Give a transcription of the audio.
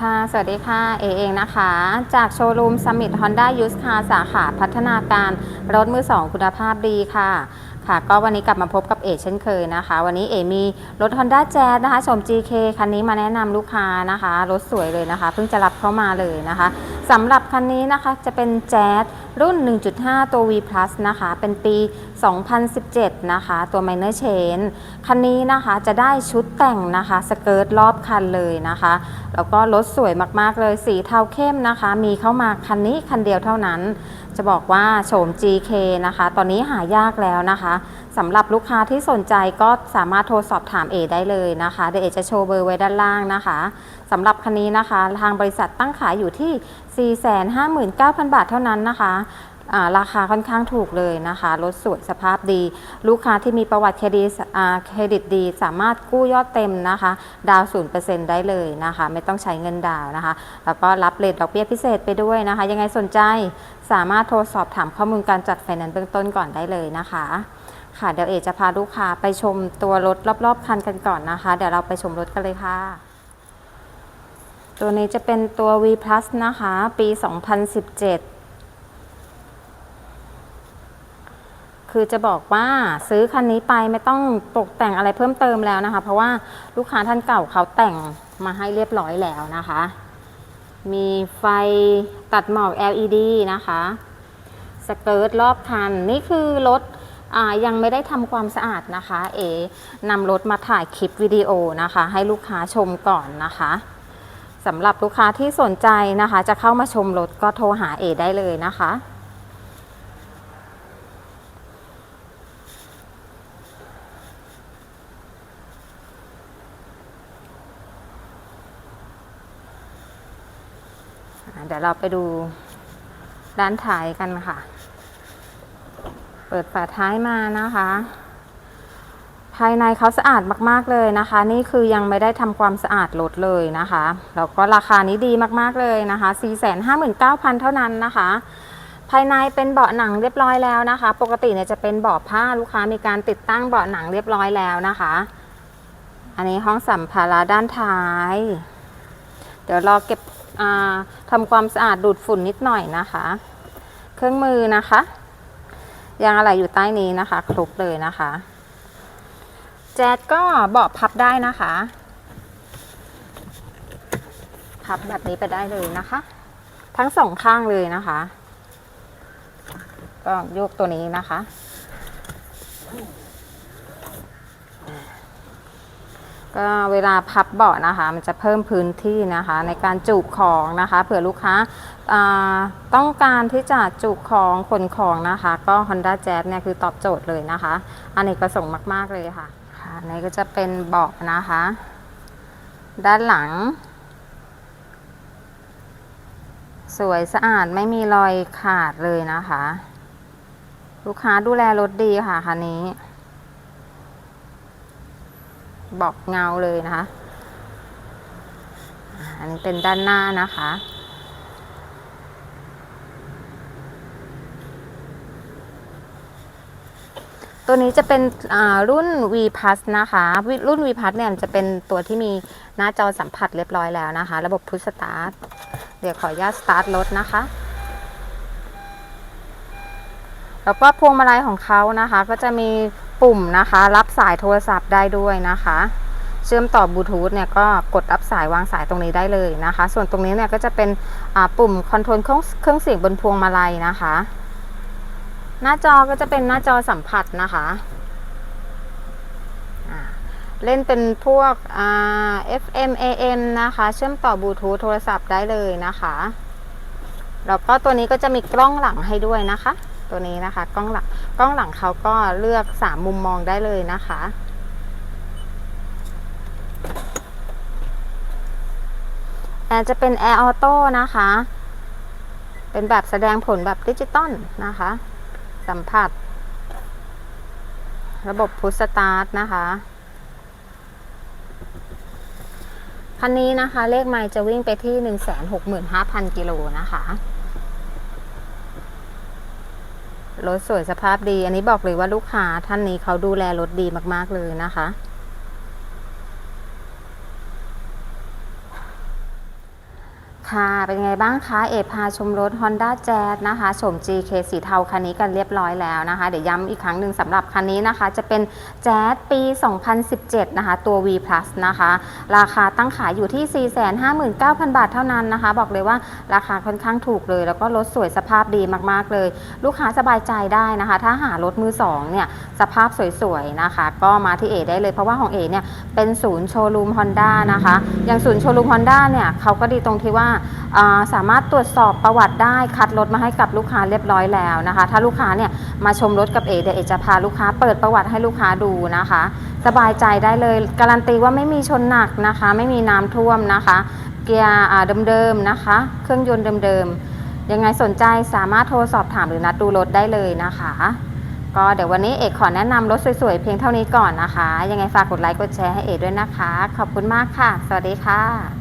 ค่ะ สวัสดีค่ะ เอเองนะคะ จากโชว์รูมสมิธฮอนด้ายูสคาสาขาพัฒนาการรถมือสองคุณภาพดีค่ะ ค่ะก็วันนี้กลับมาพบกับเอเช่นเคยนะคะ วันนี้เอมีรถ Honda Jazz นะคะชม GK คันนี้มาแนะนำลูกค้านะคะ รถสวยเลยนะคะ เพิ่งจะรับเข้ามาเลยนะคะสำหรับคันนี้นะคะจะเป็น Jazz รุ่น 1.5 ตัว V Plus นะคะ เป็นปี 2017 นะคะ ตัว Minor Chain คันนี้นะคะจะได้ชุดแต่งนะคะ สเกิร์ตรอบคันเลยนะคะ แล้วก็รถสวยมากๆเลย สีเทาเข้มนะคะ มีเข้ามาคันนี้คันเดียวเท่านั้น จะบอกว่าโฉม GK นะคะ ตอนนี้หายากแล้วนะคะสำหรับลูกค้าที่สนใจก็สามารถโทรสอบถามเอได้เลยนะคะเดี๋ยวเอจะโชว์เบอร์ไว้ด้านล่างนะคะสำหรับคันนี้นะคะ ทางบริษัทตั้งขายอยู่ที่ 459,000 บาทเท่านั้นนะคะราคาค่อนข้างถูกเลยนะคะรถสวยสภาพดี ลูกค้าที่มีประวัติเครดิตเครดิตดี สามารถกู้ยอดเต็มนะคะ ดาวศูน์0%ได้เลยนะคะ ไม่ต้องใช้เงินดาวน์นะคะ แล้วก็รับเลทดอกเบี้ยพิเศษไปด้วยนะคะ ยังไงสนใจสามารถโทรสอบถามข้อมูลการจัดไฟแนนซ์เบื้องต้นก่อนได้เลยนะคะ ค่ะเดี๋ยวเอจะพาลูกค้าไปชมตัวรถรอบๆคันกันก่อนนะคะ เดี๋ยวเราไปชมรถกันเลยค่ะ ตัวนี้จะเป็นตัว V Plus นะคะ ปี 2017 คือจะบอกว่าซื้อคันนี้ไปไม่ต้องตกแต่งอะไรเพิ่มเติมแล้วนะคะ เพราะว่าลูกค้าท่านเก่าเขาแต่งมาให้เรียบร้อยแล้วนะคะ มีไฟตัดหมอก LED นะคะ สเกิร์ตรอบคัน นี่คือรถ ยังไม่ได้ทำความสะอาดนะคะ เอนำรถมาถ่ายคลิปวิดีโอนะคะ ให้ลูกค้าชมก่อนนะคะสำหรับลูกค้าที่สนใจนะคะ จะเข้ามาชมรถก็โทรหาเอได้เลยนะคะเดี๋ยวเราไปดูด้านท้ายกันค่ะ เปิดฝาท้ายมานะคะ ภายในเขาสะอาดมากๆเลยนะคะ นี่คือยังไม่ได้ทำความสะอาดรถเลยนะคะแล้วก็ราคานี้ดีมากๆเลยนะคะ459,000 เท่านั้นนะคะ ภายในเป็นเบาะหนังเรียบร้อยแล้วนะคะ ปกติเนี่ยจะเป็นเบาะผ้าลูกค้ามีการติดตั้งเบาะหนังเรียบร้อยแล้วนะคะ อันนี้ห้องสัมภาระด้านท้าย เดี๋ยวรอเก็บทำความสะอาดดูดฝุ่นนิดหน่อยนะคะ เครื่องมือนะคะ ยางอะไรอยู่ใต้นี้นะคะ ครบเลยนะคะ แจ๊ดก็เบาะพับได้นะคะ พับแบบนี้ไปได้เลยนะคะ ทั้งสองข้างเลยนะคะ ก็ยกตัวนี้นะคะ ก็เวลาพับเบาะนะคะ มันจะเพิ่มพื้นที่นะคะ ในการจุของนะคะเผื่อลูกค้าต้องการที่จะจุของขนของนะคะ ก็ Honda Jazz เนี่ยคือตอบโจทย์เลยนะคะอันนี้ประสงค์มาก ๆ เลยค่ะค่ะนนี้ก็จะเป็นเบาะนะคะ ด้านหลัง สวยสะอาดไม่มีรอยขาดเลยนะคะ ลูกค้าดูแลรถดีค่ะคันนี้ บอกเงาเลยนะคะ อันนี้เป็นด้านหน้านะคะ ตัวนี้จะเป็นรุ่น V Plus นะคะ รุ่น V Plus เนี่ยจะเป็นตัวที่มีหน้าจอสัมผัสเรียบร้อยแล้วนะคะ ระบบพุชสตาร์ทเดี๋ยวขออนุญาตสตาร์ทรถนะคะแล้วก็พวงมาลัยของเขานะคะ ก็จะมี ปุ่มนะคะ รับสายโทรศัพท์ได้ด้วยนะคะ เชื่อมต่อบลูทูธเนี่ยก็กดรับสายวางสายตรงนี้ได้เลยนะคะ ส่วนตรงนี้เนี่ยก็จะเป็นปุ่มคอนโทรลเครื่องเสียงบนพวงมาลัยนะคะ หน้าจอก็จะเป็นหน้าจอสัมผัสนะคะเล่นเป็นพวก FM AM นะคะ เชื่อมต่อบลูทูธโทรศัพท์ได้เลยนะคะ แล้วก็ตัวนี้ก็จะมีกล้องหลังให้ด้วยนะคะ ตัวนี้นะคะ กล้องหลังกล้องหลังเขาก็เลือก3มุมมองได้เลยนะคะ แอร์จะเป็นแอร์ออโต้นะคะ เป็นแบบแสดงผลแบบดิจิตอลนะคะ สัมผัส ระบบพุชสตาร์ทนะคะคันนี้นะคะ เลขไมล์จะวิ่งไปที่ 165,000 กิโลนะคะ รถสวยสภาพดี อันนี้บอกเลยว่าลูกค้าท่านนี้เขาดูแลรถดีมากๆเลยนะคะ ค่ะ เป็นไงบ้างคะ เอพาชมรถ Honda Jazz นะคะชม GK สีเทาคันนี้กันเรียบร้อยแล้วนะคะ เดี๋ยวย้ำอีกครั้งหนึ่งสำหรับคันนี้นะคะ จะเป็น Jazz ปี 2017 นะคะ ตัว V Plus นะคะ ราคาตั้งขายอยู่ที่ 459,000 บาทเท่านั้นนะคะ บอกเลยว่าราคาค่อนข้างถูกเลย แล้วก็รถสวยสภาพดีมากๆเลย ลูกค้าสบายใจได้นะคะ ถ้าหารถมือสองเนี่ย สภาพสวยๆนะคะ ก็มาที่เอได้เลย เพราะว่าของเอเนี่ย เป็นศูนย์โชว์รูม Honda นะคะ อย่างศูนย์โชว์รูม Honda เนี่ยเขาก็ดีตรงที่ว่าอ่าสามารถตรวจสอบประวัติได้คัดรถมาให้กับลูกค้าเรียบร้อยแล้วนะคะ ถ้าลูกค้าเนี่ยมาชมรถกับเอเดี๋ยวเอจะพาลูกค้าเปิดประวัติให้ลูกค้าดูนะคะ สบายใจได้เลยการันตีว่าไม่มีชนหนักนะคะ ไม่มีน้ำท่วมนะคะ เกียร์เดิมๆนะคะ เครื่องยนต์เดิมๆยังไงสนใจสามารถโทรสอบถามหรือนัดดูรถได้เลยนะคะก็เดี๋ยววันนี้เอกขอแนะนำรถสวยๆ เพียงเท่านี้ก่อนนะคะ ยังไงฝากกดไลค์กดแชร์ให้เอกด้วยนะคะ ขอบคุณมากค่ะ สวัสดีค่ะ